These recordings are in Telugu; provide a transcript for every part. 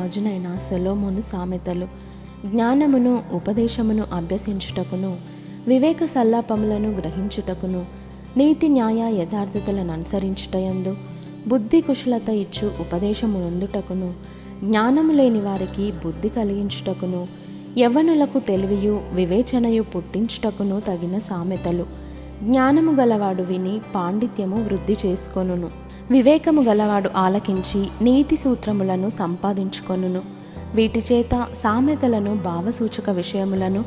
రాజునైన సొలోమోను సామెతలు జ్ఞానమును ఉపదేశమును అభ్యసించుటకును వివేక సల్లాపములను గ్రహించుటకును నీతి న్యాయ యథార్థతలను అనుసరించుటయందు బుద్ధి కుశలత ఇచ్చు ఉపదేశము నొందుటకును జ్ఞానము లేని వారికి బుద్ధి కలిగించుటకును యవ్వనులకు తెలివియు వివేచనయు పుట్టించుటకును తగిన సామెతలు. జ్ఞానము గలవాడు విని పాండిత్యము వృద్ధి చేసుకొనును. వివేకము గలవాడు ఆలకించి నీతి సూత్రములను సంపాదించుకొనును. వీటి చేత సామెతలను భావసూచక విషయములను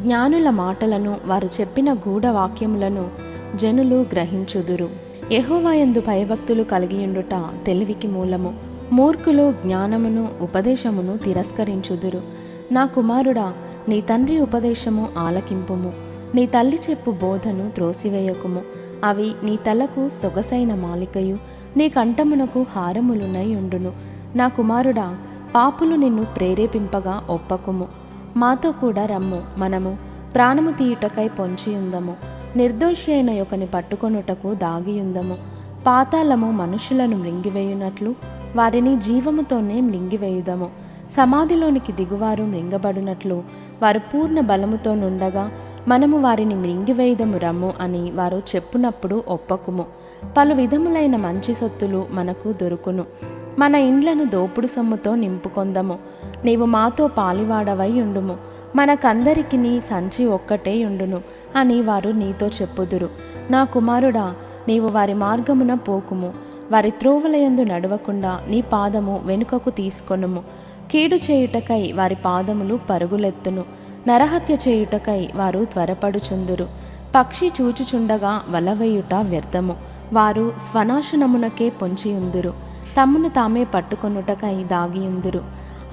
జ్ఞానుల మాటలను వారు చెప్పిన గూఢ వాక్యములను జనులు గ్రహించుదురు. యహోవాయందు భయభక్తులు కలిగియుండుట తెలివికి మూలము. మూర్ఖులు జ్ఞానమును ఉపదేశమును తిరస్కరించుదురు. నా కుమారుడా నీ తండ్రి ఉపదేశము ఆలకింపుము. నీ తల్లి చెప్పు బోధను త్రోసివేయకుము. అవి నీ తలకు సొగసైన మాలికయు. నీ కంఠమునకు హారములునై ఉండును. నా కుమారుడా పాపులు నిన్ను ప్రేరేపింపగా ఒప్పకుము. మాతో కూడా రమ్ము మనము ప్రాణము తీయుటకై పొంచి ఉందము. నిర్దోషి అయిన యొకని పట్టుకొనుటకు దాగియుందము పాతాళము మనుషులను మృంగివేయునట్లు వారిని జీవముతోనే మృంగివేయుదము. సమాధిలోనికి దిగువారు మృంగబడినట్లు వారు పూర్ణ బలముతో నుండగా మనము వారిని మృంగివేయుదము రమ్ము అని వారు చెప్పునప్పుడు ఒప్పకుము. పలు విధములైన మంచి సొత్తులు మనకు దొరుకును. మన ఇండ్లను దోపుడు సొమ్ముతో నింపుకొందము. నీవు మాతో పాలివాడవై ఉండుము. మనకందరికి నీ సంచి ఒక్కటే ఉండును అని వారు నీతో చెప్పుదురు. నా కుమారుడా నీవు వారి మార్గమున పోకుము. వారి త్రోవలయందు నడవకుండా నీ పాదము వెనుకకు తీసుకొనుము. కీడు చేయుటకై వారి పాదములు పరుగులెత్తును. నరహత్య చేయుటకై వారు త్వరపడుచుందురు. పక్షి చూచుచుండగా వలవేయుట వ్యర్థము. వారు స్వనాశనమునకే పొంచియుందురు తమ్మును తామే పట్టుకొనుటకై దాగియుందురు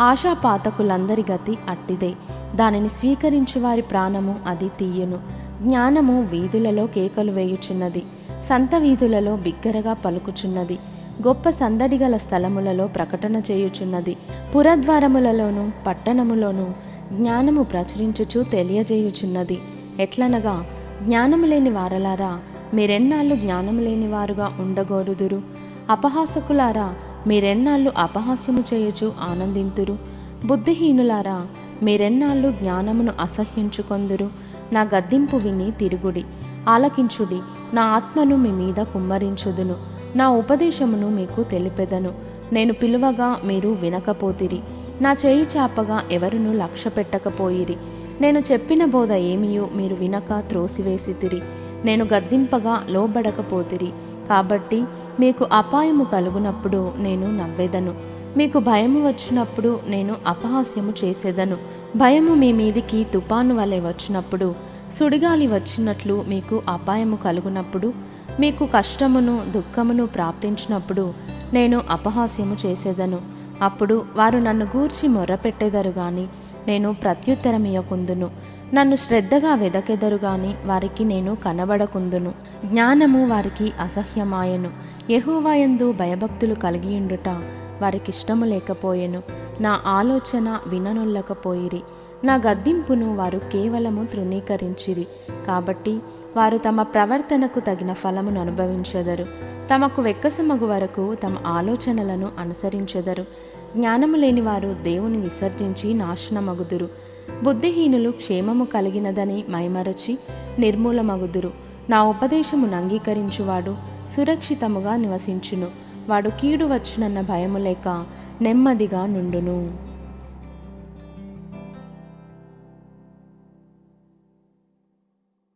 ఆశాపాతకులందరి గతి అట్టిదే. దానిని స్వీకరించు వారి ప్రాణము అది తీయును. జ్ఞానము వీధులలో కేకలు వేయుచున్నది. సంత వీధులలో బిగ్గరగా పలుకుచున్నది. గొప్ప సందడి గల స్థలములలో ప్రకటన చేయుచున్నది. పురద్వారములలోనూ పట్టణములోనూ జ్ఞానము ప్రచురించుచు తెలియజేయుచున్నది. ఎట్లనగా జ్ఞానము లేని వారలారా మీరెన్నాళ్ళు జ్ఞానం లేని వారుగా ఉండగోరుదురు. అపహాసకులారా మీరెన్నాళ్ళు అపహాస్యము చేయచు ఆనందింతురు. బుద్ధిహీనులారా మీరెన్నాళ్ళు జ్ఞానమును అసహ్యించుకొందురు. నా గద్దింపు విని తిరుగుడి. ఆలకించుడి. నా ఆత్మను మీ మీద కుమ్మరించుదును. నా ఉపదేశమును మీకు తెలిపెదను. నేను పిలువగా మీరు వినకపోతిరి. నా చేయి చాపగా ఎవరును లక్ష్య పెట్టకపోయిరి నేను చెప్పిన బోధ ఏమియో మీరు వినక త్రోసివేసితిరి. నేను గద్దింపగా లోబడకపోతిరి. కాబట్టి మీకు అపాయము కలుగునప్పుడు నేను నవ్వేదను. మీకు భయము వచ్చినప్పుడు నేను అపహాస్యము చేసేదను. భయము మీ మీదికి తుపాను వలె వచ్చినప్పుడు సుడిగాలి వచ్చినట్లు మీకు అపాయము కలుగునప్పుడు మీకు కష్టమును దుఃఖమును ప్రాప్తించినప్పుడు నేను అపహాస్యము చేసేదను. అప్పుడు వారు నన్ను గూర్చి మొర్రపెట్టెదరు గాని నేను ప్రత్యుత్తరమియకుందును నన్ను శ్రద్ధగా వెదకెదరు గాని వారికి నేను కనబడకుందును. జ్ఞానము వారికి అసహ్యమాయను. యహోవాయందు భయభక్తులు కలిగియుండుట వారికిష్టము లేకపోయెను. నా ఆలోచన విననొల్లకపోయిరి. నా గద్దింపును వారు కేవలము తృణీకరించిరి. కాబట్టి వారు తమ ప్రవర్తనకు తగిన ఫలమును అనుభవించెదరు. తమకు వెక్కసమగు వరకు తమ ఆలోచనలను అనుసరించెదరు. జ్ఞానము లేని వారు దేవుని విసర్జించి నాశనమగుదురు. బుద్ధిహీనులు క్షేమము కలిగినదని మైమరచి నిర్మూలమగుదురు. నా ఉపదేశమును అంగీకరించువాడు సురక్షితముగా నివసించును. వాడు కీడు వచ్చునన్న భయము లేక నెమ్మదిగా నుండును.